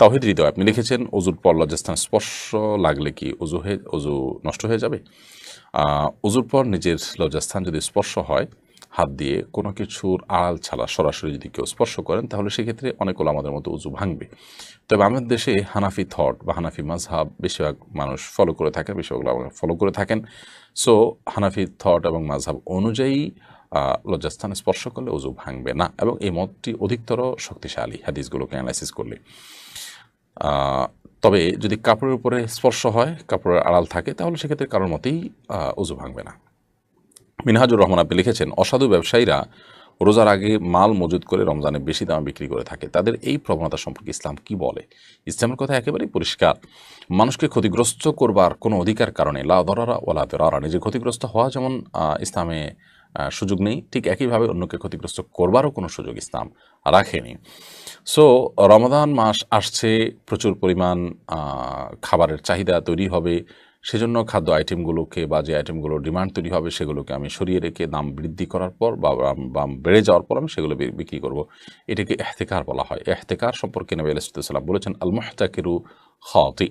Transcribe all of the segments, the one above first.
তাহিদ হৃদয়, আপনি লিখেছেন অজুর পর লজ্জাস্থান স্পর্শ লাগলে কি অজু হয়ে অজু নষ্ট হয়ে যাবে? অজুর পর নিজের লজ্জাস্থান যদি স্পর্শ হয়, হাত দিয়ে কোনো কিছুর আড়াল ছাড়া সরাসরি যদি কেউ স্পর্শ করেন, তাহলে সেক্ষেত্রে অনেক আমাদের মতো উজু ভাঙবে। তবে আমাদের দেশে হানাফি থট বা হানাফি মাজহাব বেশিরভাগ মানুষ ফলো করে থাকেন, বেশিরভাগ ফলো করে থাকেন। সো হানাফি থট এবং মাজহাব অনুযায়ী লজ্জাস্থানে স্পর্শ করলে উজু ভাঙবে না এবং এই মতটি অধিকতর শক্তিশালী হাদিসগুলোকে অ্যানালাইসিস করলে। তবে যদি কাপড়ের উপরে স্পর্শ হয়, কাপড়ের আড়াল থাকে, তাহলে সেক্ষেত্রে কারোর মতেই উজু ভাঙবে না। মিনহাজুর রহমান আপনি লিখেছেন, অসাধু ব্যবসায়ীরা রোজার আগে মাল মজুদ করে রমজানে বেশি দামে বিক্রি করে থাকে। তাদের এই প্রবণতা সম্পর্কে ইসলাম কি বলে? ইসলামের কথা একেবারেই পরিষ্কার। মানুষকে ক্ষতিগ্রস্ত করবার কোনো অধিকার কারণে লা দরারা ওলা দরারা, নিজে ক্ষতিগ্রস্ত হওয়া যেমন ইসলামে সুযোগ নেই। ঠিক একইভাবে অন্যকে ক্ষতিগ্রস্ত করবারও কোনো সুযোগ ইসলাম রাখেনি। সো রমাদান মাস আসছে, প্রচুর পরিমাণ খাবারের চাহিদা তৈরি হবে। সেজন্য খাদ্য আইটেমগুলোকে বা যে আইটেমগুলোর ডিমান্ড তৈরি হবে, সেগুলোকে আমি সরিয়ে রেখে দাম বৃদ্ধি করার পর বা বেড়ে যাওয়ার পর আমি সেগুলো বিক্রি করব। এটাকে এহতেকার বলা হয়। এহতেকার সম্পর্কে নবী আলাইসাল্লাম বলেছেন আল মুহতাকিরু হতি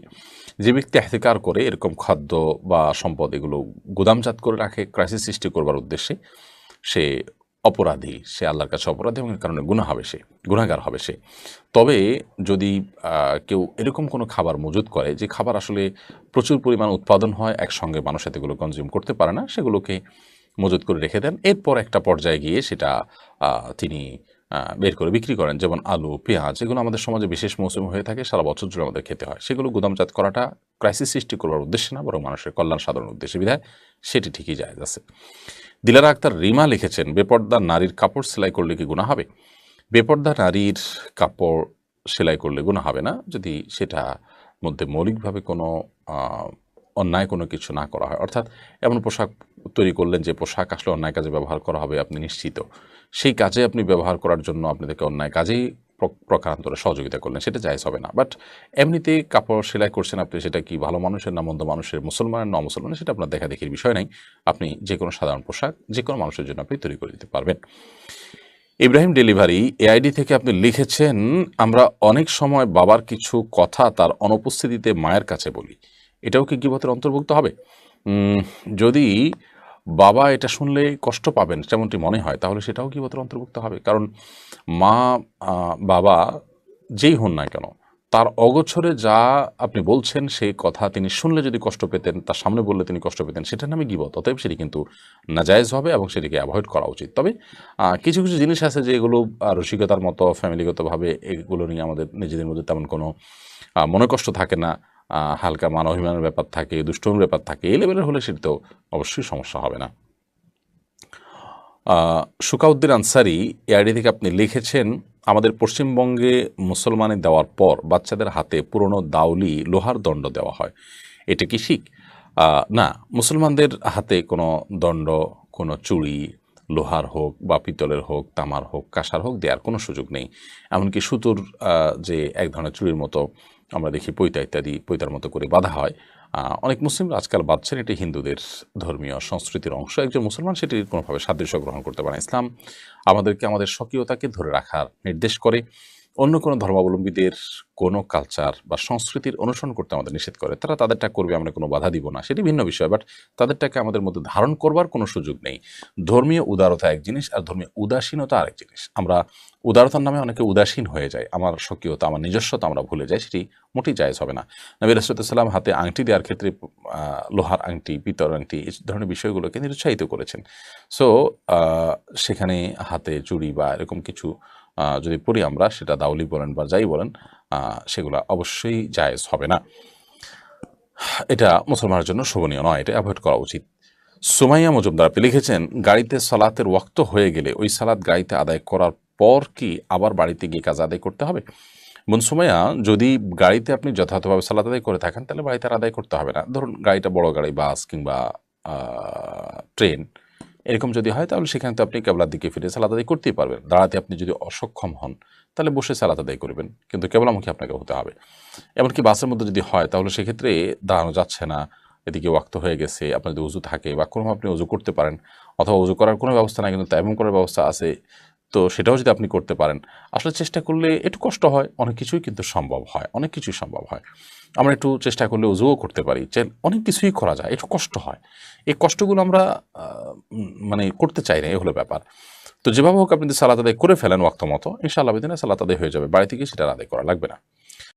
যে ব্যক্তি এহতেকার করে এরকম খাদ্য বা সম্পদ এগুলো গুদামজাত করে রাখে ক্রাইসিস সৃষ্টি করবার উদ্দেশ্যে সে অপরাধী, সে আল্লাহর কাছে অপরাধী এবং কারণে গুণা হবে সে গুণাগার হবে সে। তবে যদি কেউ এরকম কোনো খাবার মজুদ করে যে খাবার আসলে প্রচুর পরিমাণ উৎপাদন হয়, একসঙ্গে মানুষ এতগুলো কনজিউম করতে পারে না, সেগুলোকে মজুদ করে রেখে দেন। এরপর একটা পর্যায়ে গিয়ে সেটা তিনি বের করে বিক্রি করেন। যেমন আলু, পেঁয়াজ, এগুলো আমাদের সমাজে বিশেষ মৌসুম হয়ে থাকে, সারা বছর জুড়ে আমাদের খেতে হয়। সেগুলো গুদামজাত করাটা ক্রাইসিস সৃষ্টি করবার উদ্দেশ্যে না, বরং মানুষের কল্যাণ সাধারণ উদ্দেশ্যে বিধায় সেটি ঠিকই যায় আছে। দিলারা আক্তার রিমা লিখেছেন, বেপর্দা নারীর কাপড় সেলাই করলে কি গুণা হবে? বেপর্দা নারীর কাপড় সেলাই করলে গুণা হবে না। যদি সেটা মধ্যে মৌলিকভাবে কোনো অন্যায় কোনো কিছু না করা হয়। অর্থাৎ এমন পোশাক তৈরি করলেন যে পোশাক আসলে অন্যায় কাজে ব্যবহার করা হবে, আপনি নিশ্চিত। সেই কাজে আপনি ব্যবহার করার জন্য আপনাদেরকে অন্যায় কাজেই প্র- প্রকারান্তরে সহযোগিতা করলেন, সেটা জায়জ হবে না। বাট এমনিতে কাপড় সেলাই করছেন আপনি, সেটা কি ভালো মানুষের না মন্দ মানুষের, মুসলমানের না মুসলমানের সেটা আপনার দেখা দেখির বিষয় নাই। আপনি যে কোনো সাধারণ পোশাক যে কোনো মানুষের জন্য আপনি তৈরি করে দিতে পারবেন। ইব্রাহিম ডেলিভারি, এআইডি থেকে আপনি লিখেছেন, আমরা অনেক সময় বাবার কিছু কথা তার অনুপস্থিতিতে মায়ের কাছে বলি। এটাও কি গিবতের অন্তর্ভুক্ত হবে? যদি বাবা এটা শুনলে কষ্ট পাবেন, যেমনটি মনে হয়, তাহলে সেটাও গিবতের অন্তর্ভুক্ত হবে। কারণ মা বাবা যেই হন না কেন, তার অগোছরে যা আপনি বলছেন, সেই কথা তিনি শুনলে যদি কষ্ট পেতেন, তার সামনে বললে তিনি কষ্ট পেতেন, সেটার নামে গিবত। অতএব সেটি কিন্তু নাজায়েজ হবে এবং সেটিকে অ্যাভয়েড করা উচিত। তবে কিছু কিছু জিনিস আছে যে এগুলো রসিকতার মতো, ফ্যামিলিগতভাবে এগুলো নিয়ে আমাদের নিজেদের মধ্যে তেমন কোনো মনে কষ্ট থাকে না। হালকা মান অভিমানের ব্যাপার থাকে দুষ্টমির ব্যাপার থাকে এই লেভেলের হলে সেটি তো অবশ্যই সমস্যা হবে না। আহ, সুকাউদ্দিন আনসারি এআইডি থেকে আপনি লিখেছেন আমাদের পশ্চিমবঙ্গে মুসলমানি দেওয়ার পর বাচ্চাদের হাতে পুরনো দাউলি লোহার দণ্ড দেওয়া হয়। এটা কি শিখ? না মুসলমানদের হাতে কোনো দণ্ড কোনো চুড়ি লোহার হোক বা পিতলের হোক তামার হোক কাঁসার হোক দেওয়ার কোনো সুযোগ নেই। এমনকি সুতোর যে এক ধরনের চুড়ির মতো আমরা দেখি পৈতা ইত্যাদি, পৈতার মতো করে বাঁধা হয়। অনেক মুসলিমরা আজকাল বাঁধছেন, এটি হিন্দুদের ধর্মীয় সংস্কৃতির অংশ। একজন মুসলমান সেটি কোনোভাবে সাদৃশ্য গ্রহণ করতে পারে ইসলাম আমাদেরকে আমাদের স্বকীয়তাকে ধরে রাখার নির্দেশ করে। অন্য কোনো ধর্মাবলম্বীদের কোনো কালচার বা সংস্কৃতির অনুসরণ করতে আমাদের নিষেধ করে, তারা তাদেরটা করবে আমরা কোনো বাধা দিব না, সেটি ভিন্ন বিষয় বাট তাদেরটাকে আমাদের মধ্যে ধারণ করবার কোনো সুযোগ নেই। ধর্মীয় উদারতা এক জিনিস আর ধর্মীয় উদাসীনতা আরেক জিনিস। আমরা উদারতার নামে অনেকে উদাসীন হয়ে যায় আমার স্বকীয়তা, আমার নিজস্বতা আমরা ভুলে যাই, সেটি মোটেই জায়জ হবে না। নবী রাসুলাম হাতে আংটি দেওয়ার ক্ষেত্রে লোহার আংটি, পিতর আংটি, এই ধরনের বিষয়গুলোকে নিরুৎসাহিত করেছেন। সো সেখানে হাতে চুড়ি বা এরকম কিছু যদি পড়ি আমরা, সেটা দাউলি বলেন বা যাই বলেন সেগুলো অবশ্যই জায়েজ হবে না। এটা মুসলমানের জন্য শোভনীয় নয়, এটা অ্যাভয়েড করা উচিত। সুমাইয়া মজুমদার আপনি লিখেছেন, গাড়িতে সালাতের ওয়াক্ত হয়ে গেলে ওই সালাত গাড়িতে আদায় করার পর কি আবার বাড়িতে গিয়ে কাজ আদায় করতে হবে? বোন সুমাইয়া, যদি গাড়িতে আপনি যথাযথভাবে সালাত আদায় করে থাকেন, তাহলে বাড়িতে আর আদায় করতে হবে না। ধরুন গাড়িটা বড় গাড়ি, বাস কিংবা ট্রেন এরকম যদি হয়, তাহলে সেখানে তো আপনি কেবলার দিকে ফিরে সালাত আদায় করতেই পারবেন। দাঁড়াতে আপনি যদি অসক্ষম হন, তাহলে বসে সালাত আদায় করবেন। কিন্তু কেবলামুখী আপনাকে হতে হবে। এমনকি বাসের মধ্যে যদি হয়, তাহলে সেক্ষেত্রে দাঁড়ানো যাচ্ছে না। এদিকে ওয়াক্ত হয়ে গেছে আপনার যদি উজু থাকে বা কোনো আপনি উজু করতে পারেন অথবা উজু করার কোনো ব্যবস্থা নাই, কিন্তু তাইমুম করার ব্যবস্থা আছে, তো সেটাও যদি আপনি করতে পারেন। আসলে চেষ্টা করলে একটু কষ্ট হয়, অনেক কিছুই কিন্তু সম্ভব হয়, অনেক কিছুই সম্ভব হয়। আমরা একটু চেষ্টা করলে উজুও করতে পারি, যে অনেক কিছুই করা যায়, একটু কষ্ট হয়। এই কষ্টগুলো আমরা মানে করতে চাই না, এ হলো ব্যাপার। তো যেভাবে হোক আপনি যদি সালাত আদায় করে ফেলেন ওয়াক্ত মতো, ইনশাআল্লাহ দিনে সালাত আদায় হয়ে যাবে, বাড়ি থেকে সেটা আদায় করা লাগবে না।